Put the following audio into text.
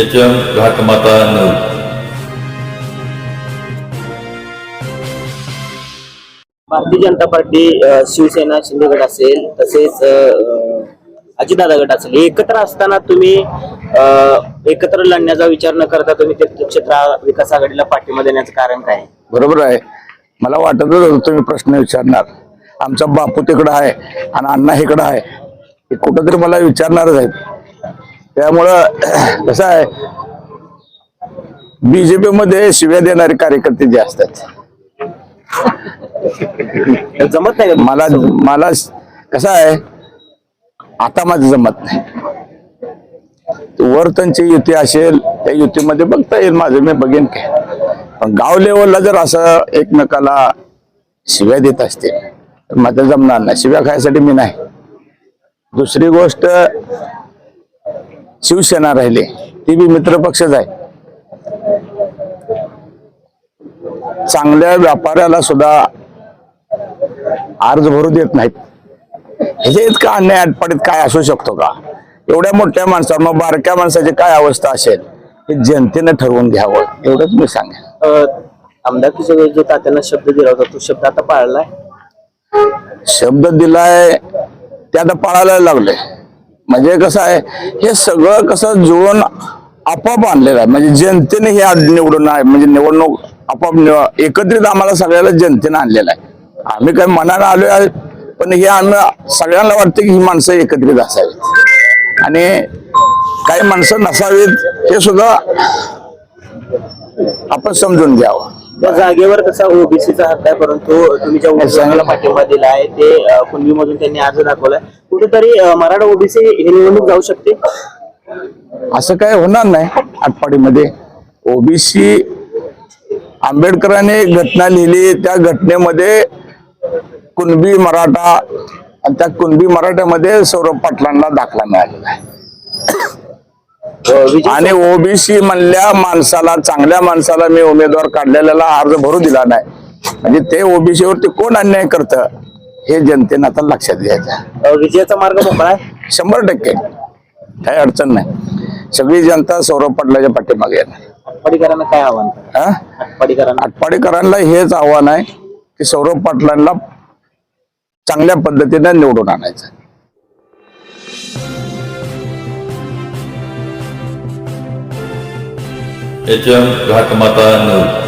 H M घाटमाता नऊ Bharatiya Janata party Shiv Sena Shinde गट असेल तसेच अजितदादा गट असेल एकत्र असताना तुम्ही एकत्र लढण्याचा विचार न करता तुम्ही तीर्थक्षेत्र विकास आघाडीला पाठिंबा देण्याचं कारण काय? आहे? बरोबर आहे. मला वाटतच होतं तुम्ही प्रश्न विचारणार. आमचा बापू तिकडं आहे आणि अण्णा इकडं आहे. हे कुठंतरी मला विचारणारच आहेत. त्यामुळं कसं आहे बीजेपी मध्ये शिव्या देणारे कार्यकर्ते जे असतात. जमत नाही? मला मला कसं आहे आता माझं जमत नाही. वर त्यांची युती असेल त्या युतीमध्ये बघता येईल माझं मी बघेन काय. पण गाव लेवलला जर असं एकमेकाला शिव्या देत असतील तर माझं जमणार नाही. शिव्या खायसाठी मी नाही. दुसरी गोष्ट शिवसेना राहिली. ती बी मित्र पक्षच आहे. चांगल्या व्यापाऱ्याला सुद्धा अर्ज भरू देत नाहीत. ह्याच्या इतका अन्याय अटपाडीत काय असू शकतो का? एवढ्या मोठ्या माणसावर मग बारक्या माणसाची काय अवस्था असेल? हे जनतेने ठरवून घ्यावं एवढंच मी सांगेन. अ, आमदारकीच्या वेळी जो तात्यांना शब्द दिला होता तो शब्द आता पाळलाय? शब्द दिलाय ते आता पाळायला लागले. म्हणजे कसं आहे हे सगळं कसं जुळून आपोआप आणलेलं आहे. म्हणजे जनतेने हे निवडून आहे म्हणजे निवडणूक आपोआप एकत्रित आम्हाला सगळ्याला जनतेने आणलेलं आहे. आम्ही काही मनानं आलो आहे, पण हे आम्ही सगळ्यांना वाटतं की ही माणसं एकत्रित असावीत. आणि काही माणसं नसावीत हे सुद्धा आपण समजून घ्यावं. त्या जागेवर कसा ओबीसीचा हक्क आहे परंतु तुम्ही ज्या उमेदवाराला पाठिंबा दिला आहे ते अ, कुणबीमधून त्यांनी अर्ज दाखवलाय. कुठेतरी मराठा ओबीसी हे निवडणूक जाऊ शकते. असं काय होणार नाही आटपाडीमध्ये. ओबीसी आंबेडकरांनी घटना लिहिली त्या घटनेमध्ये कुणबी मराठा आणि त्या कुणबी मराठ्यामध्ये सौरभ पाटलांना दाखला मिळालेला आहे. आणि ओबीसी म्हणल्या माणसाला चांगल्या माणसाला मी उमेदवार काढलेल्याला अर्ज भरू दिला नाही. म्हणजे ते ओबीसी वरती कोण अन्याय करतं हे जनतेनं आता लक्षात घ्यायचं विजयाचा मार्ग मोकळा आहे? शंभर टक्के. काही अडचण नाही. सगळी जनता सौरभ पाटलाच्या पाठीमागे आटपाडीकरांना काय आव्हान? आटपाडीकरांना आटपाडीकरांना हेच आव्हान आहे की सौरभ पाटलांना चांगल्या पद्धतीने निवडून आणायचं. एच एम घाटमाता नऊ